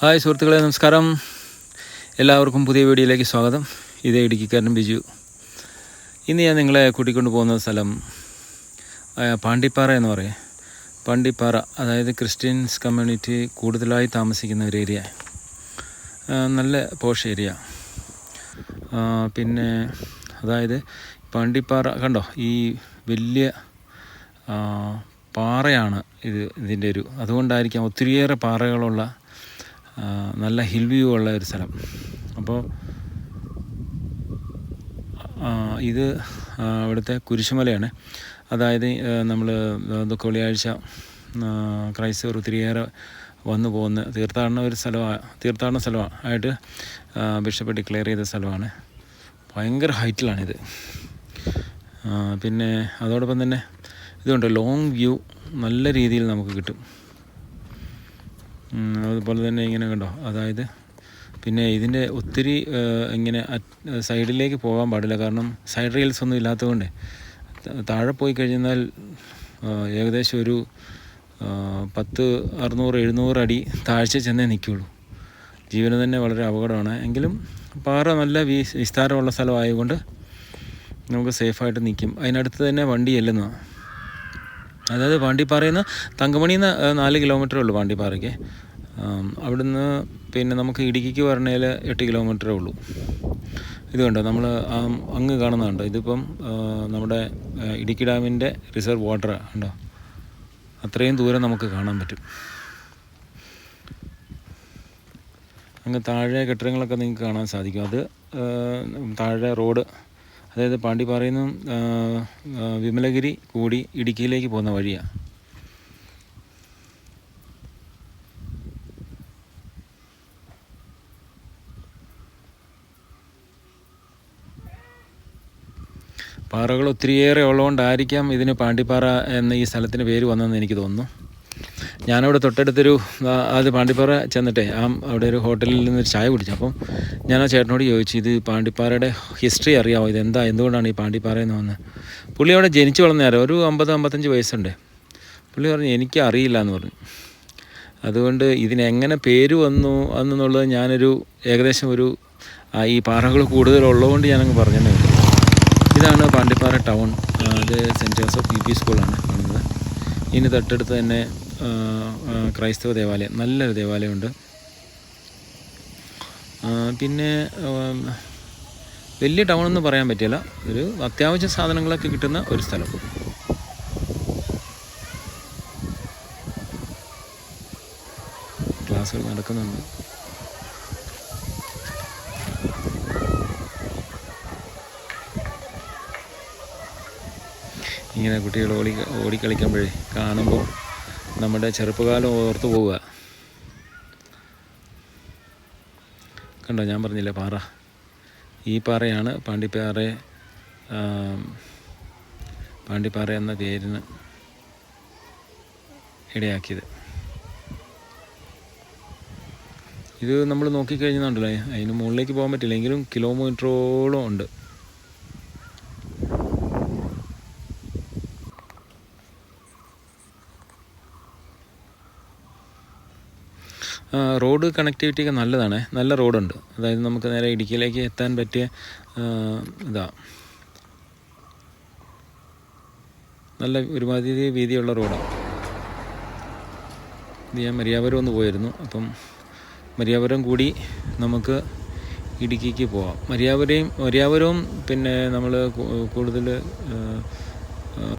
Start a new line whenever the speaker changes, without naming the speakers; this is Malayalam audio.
ഹായ് സുഹൃത്തുക്കളെ നമസ്കാരം. എല്ലാവർക്കും പുതിയ വീഡിയോയിലേക്ക് സ്വാഗതം. ഇതേ ഇടുക്കിക്കാരൻ ബിജു. ഇന്ന് ഞാൻ നിങ്ങളെ കൂട്ടിക്കൊണ്ട് പോകുന്ന സ്ഥലം പാണ്ടിപ്പാറ എന്ന് പറയും. പാണ്ടിപ്പാറ അതായത് ക്രിസ്ത്യൻസ് കമ്മ്യൂണിറ്റി കൂടുതലായി താമസിക്കുന്ന ഒരു ഏരിയ. നല്ല പോഷ് ഏരിയ. പിന്നെ അതായത് പാണ്ടിപ്പാറ കണ്ടോ? ഈ വലിയ പാറയാണ് ഇത് ഇതിന്റെ ഒരു. അതുകൊണ്ടായിരിക്കാം ഒത്തിരിയേറെ പാറകളുള്ള നല്ല ഹിൽ വ്യൂ ഉള്ള ഒരു സ്ഥലം. അപ്പോൾ ഇത് ഇവിടുത്തെ കുരിശുമലയാണ്. അതായത് നമ്മൾ ദുഃഖ വെള്ളിയാഴ്ച ക്രൈസ്തവർ ഒത്തിരിയേറെ വന്നു പോകുന്ന തീർത്ഥാടന ഒരു സ്ഥലമാണ് തീർത്ഥാടന സ്ഥലമായിട്ട് ബിഷപ്പ് ഡിക്ലെയർ ചെയ്ത സ്ഥലമാണ്. ഭയങ്കര ഹൈറ്റിലാണിത്. പിന്നെ അതോടൊപ്പം തന്നെ ഇതുണ്ട് ലോങ് വ്യൂ നല്ല രീതിയിൽ നമുക്ക് കിട്ടും. അതുപോലെ തന്നെ ഇങ്ങനെ കണ്ടോ? അതായത് പിന്നെ ഇതിന്റെ ഒത്തിരി ഇങ്ങനെ സൈഡിലേക്ക് പോകാൻ പാടില്ല. കാരണം സൈഡ് റീൽസ് ഒന്നും ഇല്ലാത്തതുകൊണ്ട് താഴെ പോയി കഴിഞ്ഞാൽ ഏകദേശം ഒരു പത്ത് അറുന്നൂറ് എഴുന്നൂറ് അടി താഴ്ച ചെന്നേ നിൽക്കുകയുള്ളൂ ജീവന് തന്നെ വളരെ അപകടമാണ്. എങ്കിലും പാറ നല്ല വിസ്താരമുള്ള സ്ഥലമായതുകൊണ്ട് നമുക്ക് സേഫായിട്ട് നിൽക്കും. അതിനടുത്ത് തന്നെ വണ്ടി ചെല്ലുന്നതാണ് അതായത് പാണ്ടിപ്പാറയിൽ നിന്ന് തങ്കമണിയിൽ നിന്ന് നാല് കിലോമീറ്ററേ ഉള്ളൂ പാണ്ടിപ്പാറയ്ക്ക്. ആം, അവിടുന്ന് പിന്നെ നമുക്ക് ഇടുക്കിക്ക് വരണേൽ എട്ട് കിലോമീറ്ററേ ഉള്ളൂ. ഇത് കണ്ടോ? നമ്മൾ അങ്ങ് കാണുന്നുണ്ട് ഇതിപ്പം നമ്മുടെ ഇടുക്കി ഡാമിന്റെ റിസർവ് വാട്ടർ ഉണ്ടോ? അത്രയും ദൂരം നമുക്ക് കാണാൻ പറ്റും. അങ്ങ് താഴെ കെട്ടിടങ്ങളൊക്കെ നിങ്ങൾക്ക് കാണാൻ സാധിക്കും. അത് താഴെ റോഡ് അതായത് പാണ്ടിപ്പാറയിൽ നിന്നും വിമലഗിരി കൂടി ഇടുക്കിയിലേക്ക് പോകുന്ന വഴിയാണ് പാറകൾ ഒത്തിരിയേറെ ഉള്ളതുകൊണ്ടായിരിക്കാം ഇതിന് പാണ്ടിപ്പാറ എന്ന ഈ സ്ഥലത്തിന് പേര് വന്നതെന്ന് എനിക്ക് തോന്നുന്നു. ഞാനവിടെ തൊട്ടടുത്തൊരു അത് പാണ്ടിപ്പാറ ചെന്നിട്ടേ ആ അവിടെ ഒരു ഹോട്ടലിൽ നിന്ന് ഒരു ചായ കുടിച്ചു. അപ്പം ഞാൻ ആ ചേട്ടനോട് ചോദിച്ചു ഇത് പാണ്ടിപ്പാറയുടെ ഹിസ്റ്ററി അറിയാമോ ഇതെന്താ എന്തുകൊണ്ടാണ് ഈ പാണ്ടിപ്പാറ എന്ന് വന്നത് പുള്ളി അവിടെ ജനിച്ചു വളർന്നേരം ഒരു അമ്പത് അമ്പത്തഞ്ച് വയസ്സുണ്ട്. പുള്ളി പറഞ്ഞു എനിക്ക് അറിയില്ല എന്ന് പറഞ്ഞു. അതുകൊണ്ട് ഇതിനെങ്ങനെ പേര് വന്നു എന്നുള്ളത് ഞാനൊരു ഏകദേശം ഒരു ഈ പാറകൾ കൂടുതലുള്ളതുകൊണ്ട് ഞാനങ്ങ് പറഞ്ഞു ഇതാണ് പാണ്ടിപ്പാറ ടൗൺ അത് സെന്റ് ജോസഫ് യു പി സ്കൂളാണ്. കാണുന്നത് ഇനി തൊട്ടടുത്ത് തന്നെ ക്രൈസ്തവ ദേവാലയം. നല്ലൊരു ദേവാലയമുണ്ട്. പിന്നെ വലിയ ടൗൺ എന്ന് പറയാൻ പറ്റില്ല. ഒരു അത്യാവശ്യ സാധനങ്ങളൊക്കെ കിട്ടുന്ന ഒരു സ്ഥലം. ക്ലാസ്സുകൾ നടക്കുന്നുണ്ട്. ഇങ്ങനെ കുട്ടികൾ ഓടി ഓടിക്കളിക്കുമ്പോഴേ കാണുമ്പോൾ നമ്മുടെ ചെറുപ്പകാലം ഓർത്തു പോവുക. കണ്ടോ ഞാൻ പറഞ്ഞില്ലേ പാറ? ഈ പാറയാണ് പാണ്ടിപ്പാറ പാണ്ടിപ്പാറ എന്ന പേരിന് ഇടയാക്കിയത്. ഇത് നമ്മൾ നോക്കിക്കഴിഞ്ഞുണ്ടല്ലോ അതിന് മുകളിലേക്ക് പോകാൻ പറ്റില്ല. എങ്കിലും കിലോമീറ്ററോളം ഉണ്ട്. റോഡ് കണക്ടിവിറ്റി ഒക്കെ നല്ലതാണ്. നല്ല റോഡുണ്ട്. അതായത് നമുക്ക് നേരെ ഇടുക്കിയിലേക്ക് എത്താൻ പറ്റിയ ഇതാ. നല്ല ഒരുമാതിരി വീതിയുള്ള റോഡാണ്. ഇത് ഞാൻ മരിയാപുരം ഒന്ന് പോയിരുന്നു. അപ്പം മരിയാപുരം കൂടി നമുക്ക് ഇടുക്കിക്ക് പോവാം. മരിയാപുരയും മരിയാപുരവും പിന്നെ നമ്മൾ കൂടുതൽ